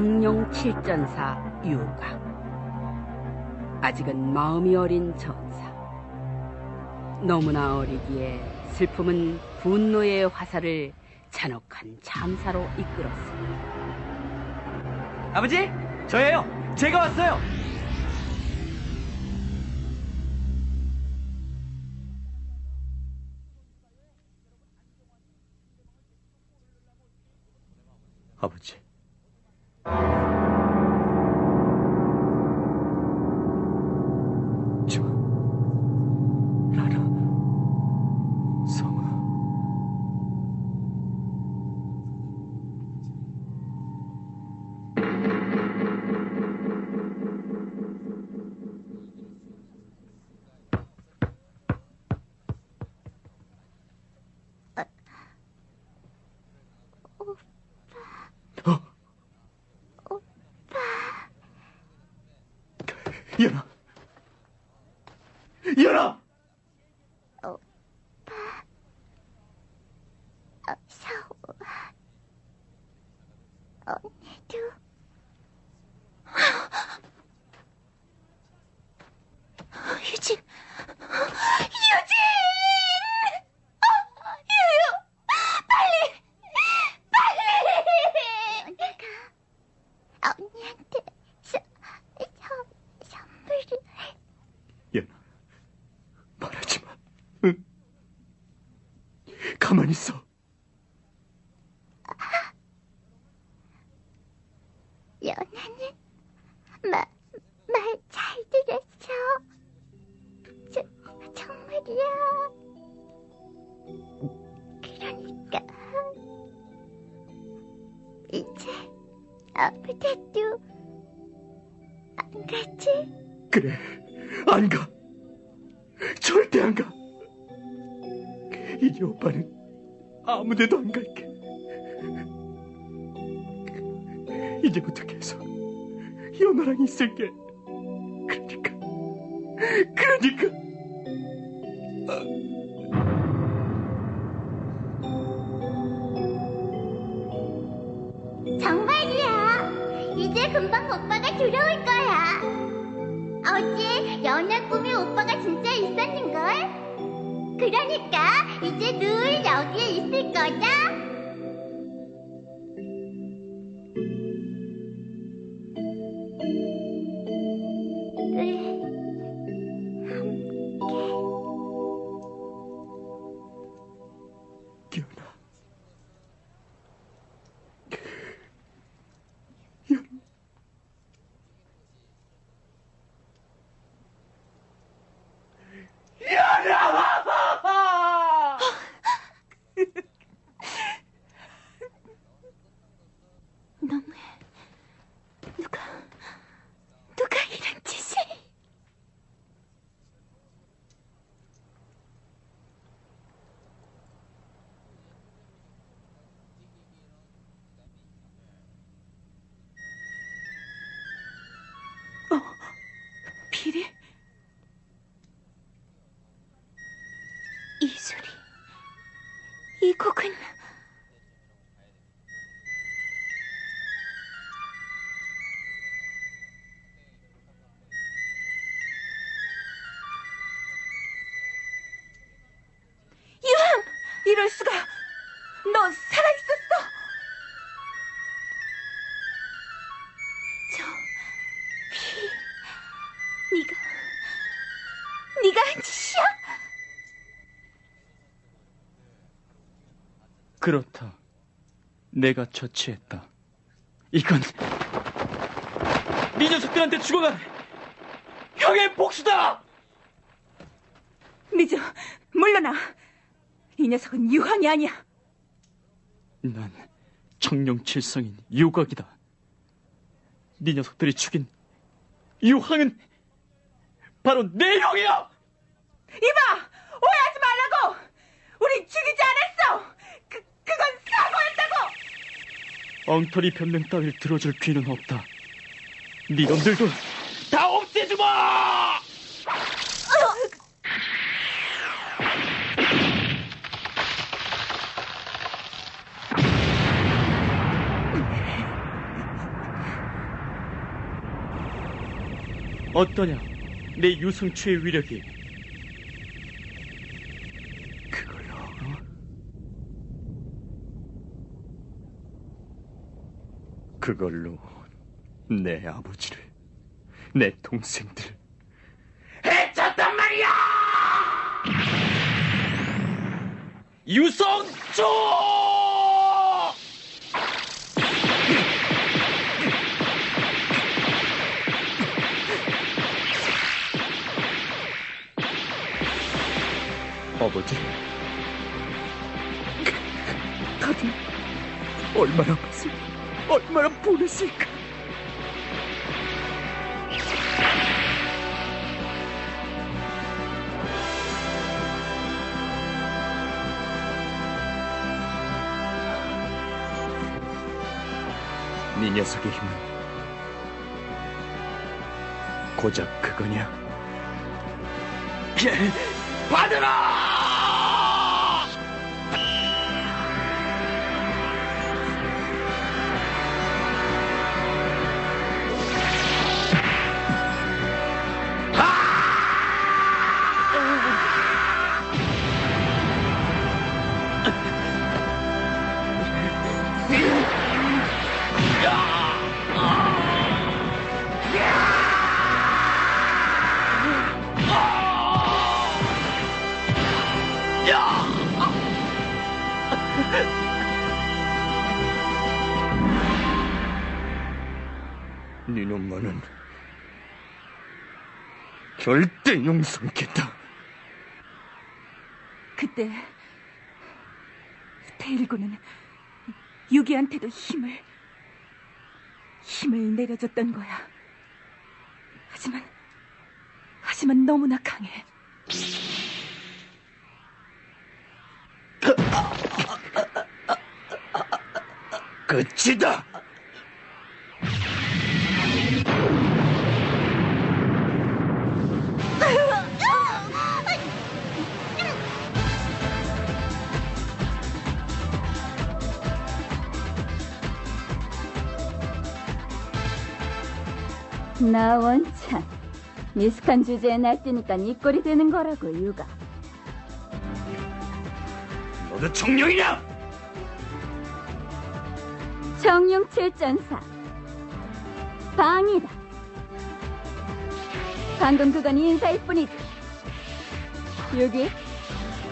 정령 칠전사 유각 아직은 마음이 어린 전사 너무나 어리기에 슬픔은 분노의 화살을 잔혹한 참사로 이끌었습니다 아버지, 저예요. 제가 왔어요. 아버지. 저, 라라, 성아. 연아! 연아! 서우 언니도 유진 유진 유유 빨리 빨리 내가 언니한테 서, 서, 선물을 연아, 말하지 마. 응? 가만히 있어. 연아는 말 잘 들었어. 저, 정말이야. 그러니까 이제 아무 데도 안 가지? 그래, 안 가. 절대 안 가. 이제 오빠는 아무 데도 안 갈게. 이제부터 계속 연아랑 있을게. 그러니까, 그러니까. 정말이야. 이제 금방 오빠가 들어올 거야. 어제 연애 꿈에 오빠가 진짜 있었는걸? 그러니까 이제 늘 여기에 있을 거다. 이럴 수가! 너 살아있었어! 저 피... 네가... 네가 한 짓이야? 그렇다. 내가 처치했다. 이건 네 녀석들한테 죽어간 형의 복수다! 늦어. 물러나. 이 녀석은 유황이 아니야. 난 청룡칠성인 유각이다. 네 녀석들이 죽인 유황은 바로 내 형이야! 이봐! 오해하지 말라고! 우린 죽이지 않았어! 그, 그건 사고였다고! 엉터리 변명 따위를 들어줄 귀는 없다. 네 놈들도 다 없애주마! 어떠냐? 내 유성추의 위력이 그걸로 어? 그걸로 내 아버지를 내 동생들을 해쳤단 말이야! 유성추! 아버지, 다들 얼마나 봤을, 얼마나 보냈을까? 네 녀석의 힘은 고작 그거냐? 받 네 놈만은 절대 용서 않겠다. 그때 테일고는 유기한테도 힘을 힘을 내려줬던 거야. 하지만 하지만 너무나 강해. 끝이다. 나 원참. 미숙한 주제에 날뛰니까 이 꼴이 되는 거라고 유가 너도 청룡이냐? 정용 칠전사. 방이다. 방금 그건 인사일 뿐이지. 여기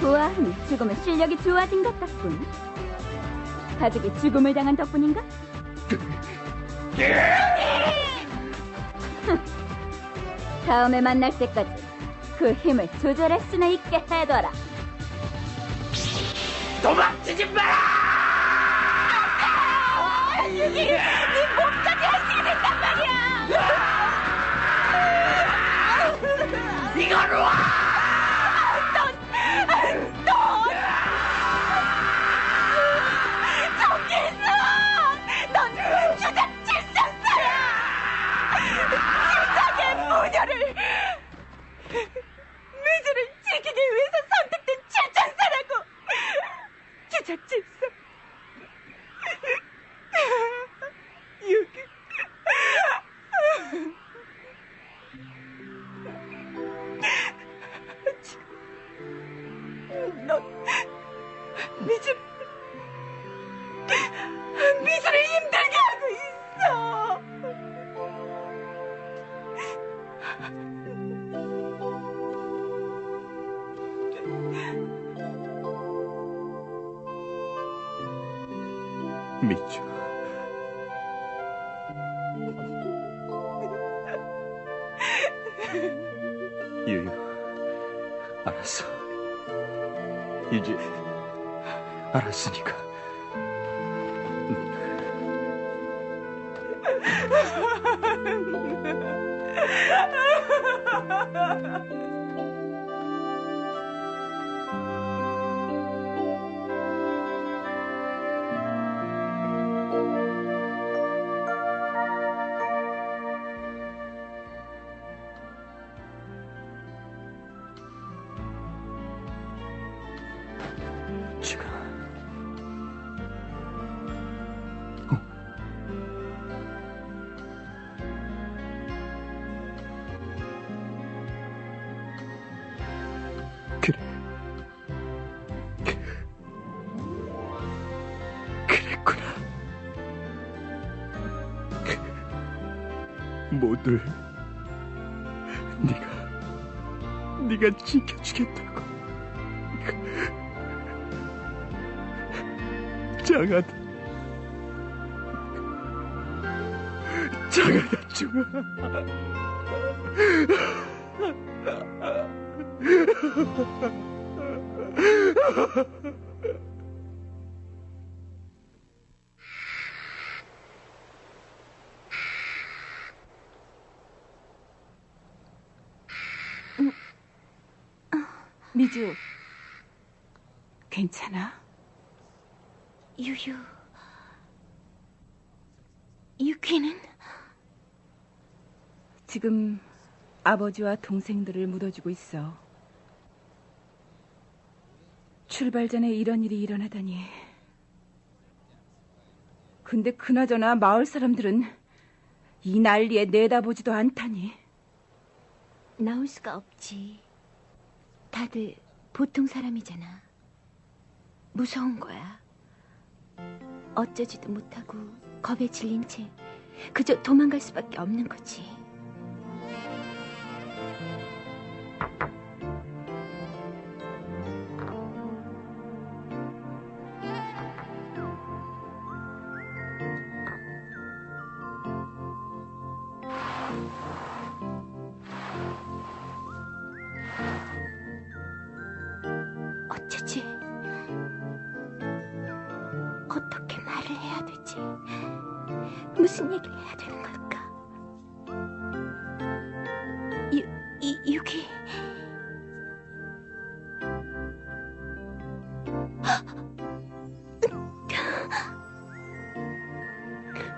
보아하니 죽으면 실력이 좋아진 것 같군. 가족이 죽음을 당한 덕분인가? 다음에 만날 때까지 그 힘을 조절할 수나 있게 해둬라 도망치지 마라! 이거로 와! 모녀를 미주. 유유, 알았어. 이제 알았으니까. 지금 어. 그래. 그랬구나. 모두 네가 네가 지켜주겠다. 장하다 장하다 중아 미주, 괜찮아? 유유. 유키는 지금 아버지와 동생들을 묻어주고 있어. 출발 전에 이런 일이 일어나다니. 근데 그나저나 마을 사람들은 이 난리에 내다보지도 않다니. 나올 수가 없지. 다들 보통 사람이잖아. 무서운 거야. 어쩌지도 못하고 겁에 질린 채 그저 도망갈 수밖에 없는 거지.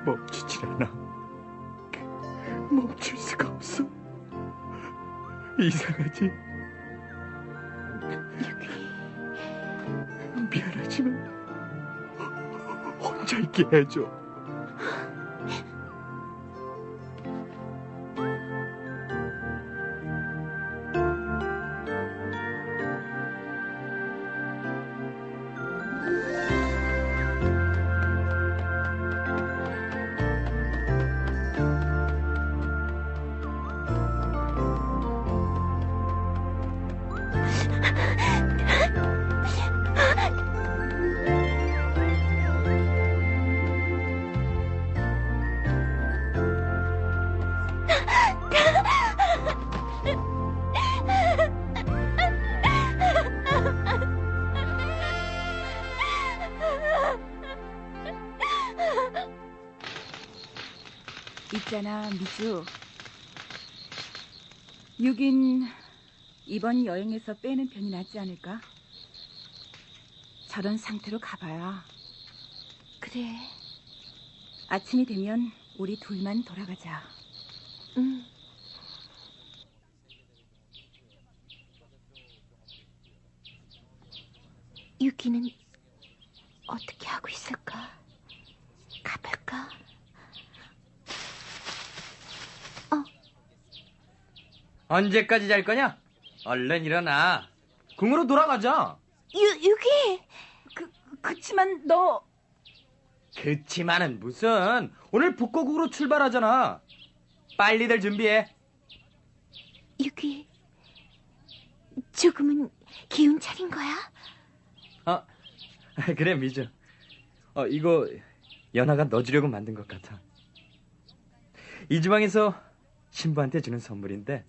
멈추질 않아. 멈출 수가 없어. 이상하지. 미안하지만 혼자 있게 해줘 주. 육인 이번 여행에서 빼는 편이 낫지 않을까? 저런 상태로 가봐야 그래. 아침이 되면 우리 둘만 돌아가자. 응. 유기는 어떻게 하고 있을까? 가볼까? 언제까지 잘 거냐? 얼른 일어나. 궁으로 돌아가자. 유, 유기! 그, 그치만 너 그치만은 무슨 오늘 북고국으로 출발하잖아. 빨리들 준비해. 유기. 조금은 기운 차린 거야? 어, 그래 미주. 어 이거 연아가 너 주려고 만든 것 같아. 이 지방에서 신부한테 주는 선물인데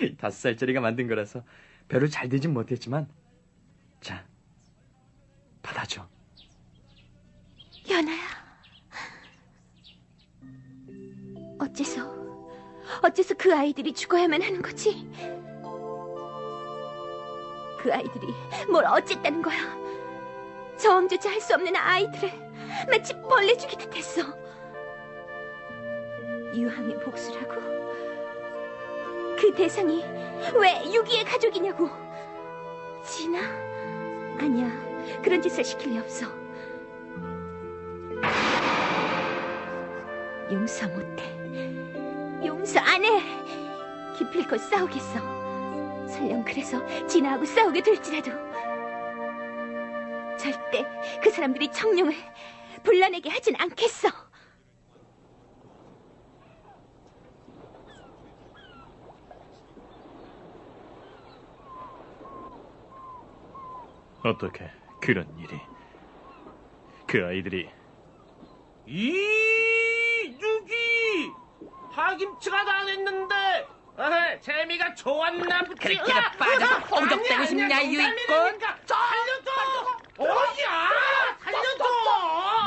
다섯 살짜리가 만든 거라서 별로 잘 되진 못했지만 자 받아줘. 연아야. 어째서, 어째서 그 아이들이 죽어야만 하는 거지? 그 아이들이 뭘 어쨌다는 거야? 저항조차 할 수 없는 아이들을 마치 벌레 죽이듯 했어. 유황의 복수라고? 그 대상이 왜 유기의 가족이냐고? 진아? 아니야. 그런 짓을 시킬 리 없어. 용서 못해. 용서 안 해. 기필코 싸우겠어. 설령 그래서 진아하고 싸우게 될지라도 절대 그 사람들이 청룡을 불러내게 하진 않겠어. 어떻게 그런 일이? 그 아이들이 이육이 파김치가 다 됐는데 에헤, 재미가 좋았나 보지 그렇게 빠져서 허우적대고 싶냐, 유익권? 살려줘 어야 살려줘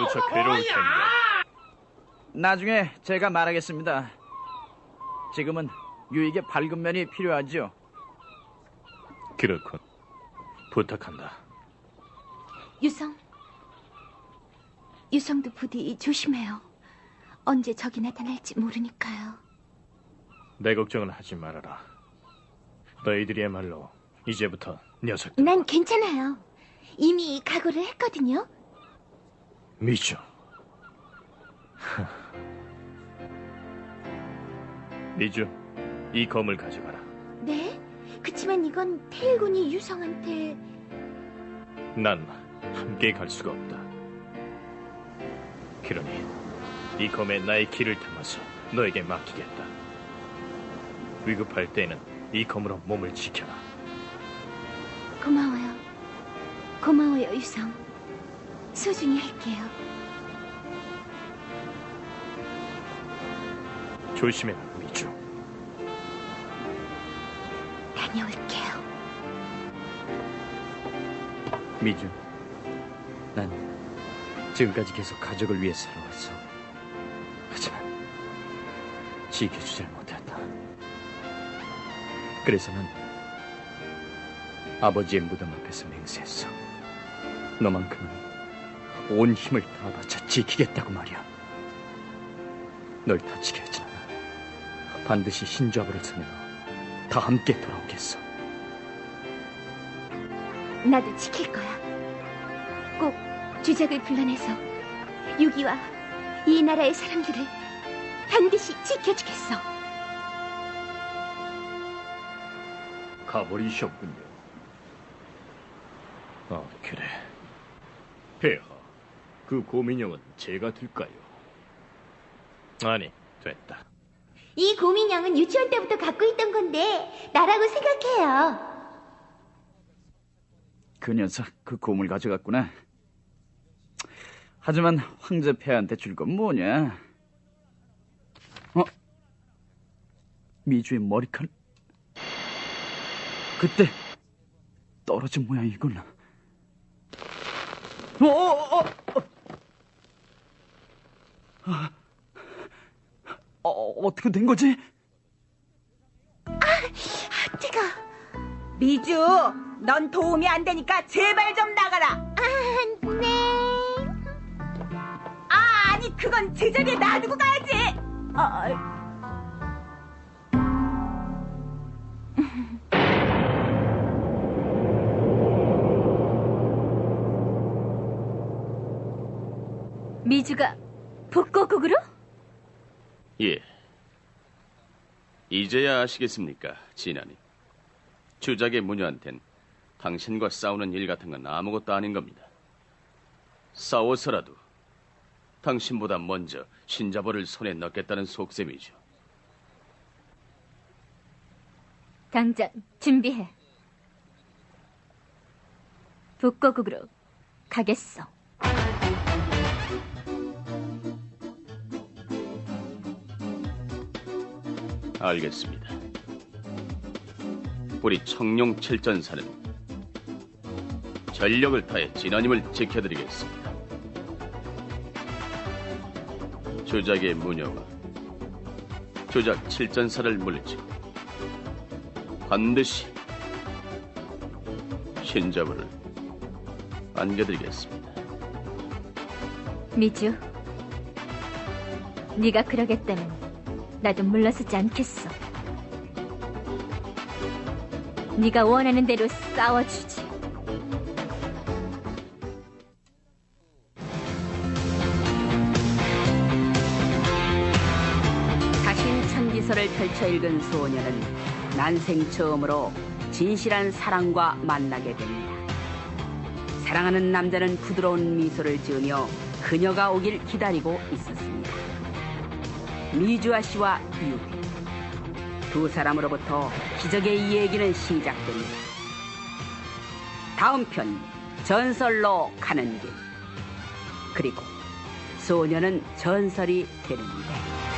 무척 괴로울 어야! 텐데. 나중에 제가 말하겠습니다. 지금은 유익의 밝은 면이 필요하지요. 그렇군. 부탁한다. 유성. 유성도 부디 조심해요. 언제 적이 나타날지 모르니까요. 내 걱정은 하지 말아라. 너희들이야말로 이제부터 녀석들 난 괜찮아요. 이미 각오를 했거든요. 미주. 미주, 이 검을 가져가라. 네? 그치만 이건 태일군이 유성한테 난 함께 갈 수가 없다. 그러니 이 검에 나의 길을 담아서 너에게 맡기겠다. 위급할 때는 이 검으로 몸을 지켜라. 고마워요. 고마워요, 유성. 소중히 할게요. 조심해라, 미주. 다녀올게요. 미주, 난 지금까지 계속 가족을 위해 살아왔어. 하지만 지켜주질 못했다. 그래서 난 아버지의 무덤 앞에서 맹세했어. 너만큼은 온 힘을 다 바쳐 지키겠다고 말이야. 널 다치게 하지 않아. 반드시 신좌부를 세며 다 함께 돌아오겠어. 나도 지킬 거야. 꼭 주작을 불러내서 유기와 이 나라의 사람들을 반드시 지켜주겠어. 가버리셨군요. 아, 그래. 폐하, 그 고민형은 제가 될까요? 아니, 됐다. 이 고민형은 유치원 때부터 갖고 있던 건데 나라고 생각해요. 그 녀석 그 고물 가져갔구나. 하지만 황제 폐하한테 줄 건 뭐냐? 어? 미주의 머리칼? 그때 떨어진 모양이군. 어, 어, 어, 어. 아, 어, 어떻게 된 거지? 뜨거. 미주, 넌 도움이 안 되니까 제발 좀 나가라. 아, 네. 그건 제자리에 놔두고 가야지. 아, 미주가 복고국으로? 예. 이제야 아시겠습니까, 진아님? 주작의 무녀한텐 당신과 싸우는 일 같은 건 아무것도 아닌 겁니다. 싸워서라도 당신보다 먼저 신자벌을 손에 넣겠다는 속셈이죠. 당장 준비해. 북고국으로 가겠어. 알겠습니다. 우리 청룡 칠전사는 전력을 다해 진아님을 지켜드리겠습니다. 조작의 무녀와 조작 칠전사를 물리치고 반드시 신자부를 안겨드리겠습니다. 미주, 네가 그러겠다면 나도 물러서지 않겠어. 네가 원하는 대로 싸워주지. 펼쳐 읽은 소녀는 난생 처음으로 진실한 사랑과 만나게 됩니다. 사랑하는 남자는 부드러운 미소를 지으며 그녀가 오길 기다리고 있었습니다. 미주아 씨와 유비 두 사람으로부터 기적의 이야기는 시작됩니다. 다음 편 전설로 가는 길. 그리고 소녀는 전설이 되는데.